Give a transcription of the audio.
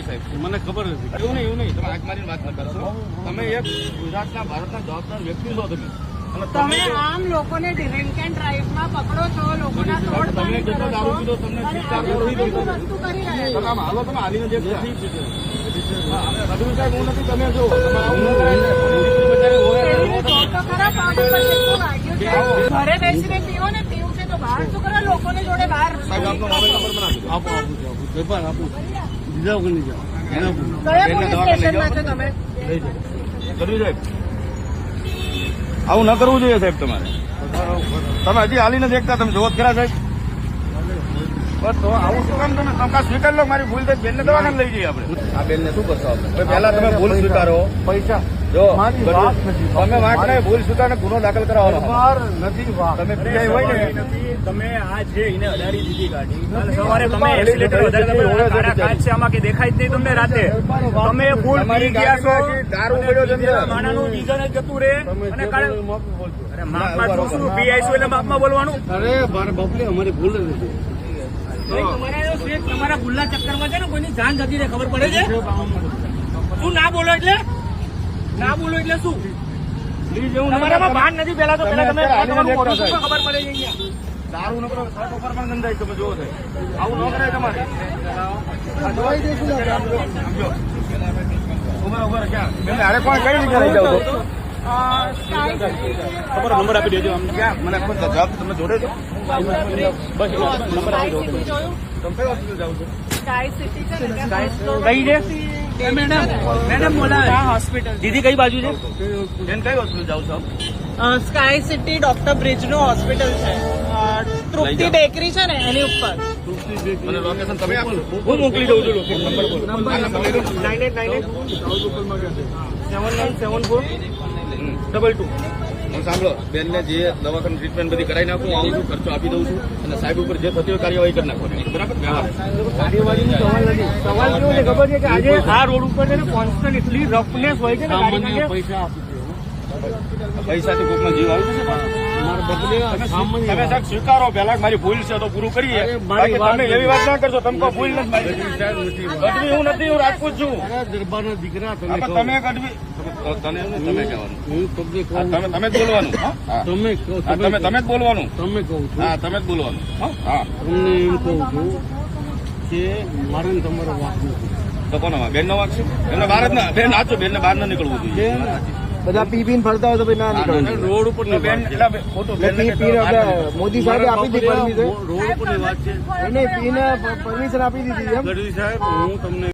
નહીં સાહેબ. મને ખબર નથી. એવું નહીં એવું નહીં. તમે આંખ મારીને વાત ન કરશો તમે એક ગુજરાતના ભારતના જવાબદાર વ્યક્તિ છો તમે. તમે આમ લોકોને ડ્રિંક એન્ડ ડ્રાઈવમાં પકડો છો લોકોના તોડ તમે જેટલો દારૂ પીધો તમને શિક્ષા આ કોઈ લોકો વસ્તુ કરી રહ્યા તમે હાલો તમે હાલીને જે રઘુવીર સાહેબ હું નથી તમે જો. તમે આવું ન થાય ને. હોય ને, તો ખરા પગ ઉપર કેટલું વાગ્યું છે? ઘરે બેસીને પીવો ને પીવું છે તો બહાર શું કરો લોકોને જોડે બહાર સાહેબ આપનો નંબર પણ આપી. આપો આપું આપું. નહીં જાઓ. આવું ન કરવું જોઈએ સાહેબ તમારે. તમે હજી હાલી નથી એકતા તમે જોત જ ખરા સાહેબ. બસ તો આવું શું કામ તમે તમે સ્વીકાર લો મારી ભૂલ થઈ બેનને દવાખાને લઈ જઈએ આપણે. આ બેનને શું કરશો આપણે? પહેલા તમે ભૂલ સ્વીકારો. પૈસા. જો વાત તમે વાંક ભૂલ સ્વીકારને ગુનો દાખલ કરાવવાનો નથી તમે પીઆઈ હોય ને? તમે આ જે એને અડાડી દીધી ગાડી સવારે તમે એક્સિલેટર વધારે તમે તમે ઓળખ કાળા કાચ છે આમાં કે દેખાય જ નહીં તમને રાતે? તમે ફૂલ તમારી પી ગયા છો? દારૂ પડ્યો છે માણાનું ડીઝલ જતું રહે. અને કાલે બોલો એ માફી બોલજો. અરે માપમાં શું? પી એટલે માપમાં બોલવાનું? અરે મારા અમારી ભૂલ નથી. તમારા ભૂલના ચક્કરમાં છે ને કોઈની જાન જતી રહે ખબર પડે છે? શું ના બોલો એટલે? ના બોલો એટલે શું? તમારામાં ભાન નથી પેલા તો પેલા તમે ખબર પડે છે દારૂ નો કરો ઉપર પણ ગંધાય તમે જોવો છે આવું ન કરાય તમારે. ઊભા ઊભા ક્યાં? કોણ કઈ રીતે લઈ જાવ છો તમારો નંબર આપી દેજો અમને. ક્યાં? મને જવાબ તમે જોડે છો બસ નંબર આપી દો તમે કઈ જાવ છો? છે કઈ છે? મેડમ મેડમ બોલા હોસ્પિટલ દીદી કઈ બાજુ છે? કઈ હોસ્પિટલ જાવ છો સ્કાય સિટી ડોક્ટર બ્રિજનું હોસ્પિટલ છે. અ, તૃપ્તિ બેકરી છે ને એની ઉપર. હું મોકલી દઉં છું લોકેશન નંબર બોલો. Nine eight nine eight seven nine seven four. Double two હું સાંભળો બેનને જે દવાખાનું ટ્રીટમેન્ટ બધી કરાવી નાખું આવું છું ખર્ચો આપી દઉં છું અને સાહેબ ઉપર જે થતી હોય કાર્યવાહી કરી નાખવાની. બરાબર? કાર્યવાહીનો સવાલ નથી. સવાલ કેવો છે? ખબર છે કે આજે આ રોડ ઉપર કોન્સ્ટન્ટ એટલી રફનેસ હોય છે ને પૈસા પૈસાથી કોકનો જીવ આવી જશે પાછો. મારા બદલે તમે સાહેબ સ્વીકારો પહેલા મારી ભૂલ છે તો પૂરું કરીએ. તમે એવી વાત ના કરશો તમે ભૂલ નથી ગઢવી હું નથી હું રાજપૂત છું. દરબારના દીકરા તમે તમે ગઢવી તમે- કહેવાનું. જ બોલવાનું. તમે તમે તમે જ બોલવાનું. તમે કહું છું. હા તમે જ બોલવાનું. હા. હા. તમને એમ કહું છું કે મારે તમારો વાત નથી. તો કોનો બેન નો વાંક છે? એમને બહાર જ ના બેન આચો બેનને બહાર ના નીકળવું જોઈએ. બધા પી પીને ફરતા હોય તો ના નીકળવું રોડ ઉપર મોદી સાહેબે આપી દીધી રોડ ઉપર વાત છે. એને પીને પરમિશન આપી દીધી એમ. સાહેબ હું તમને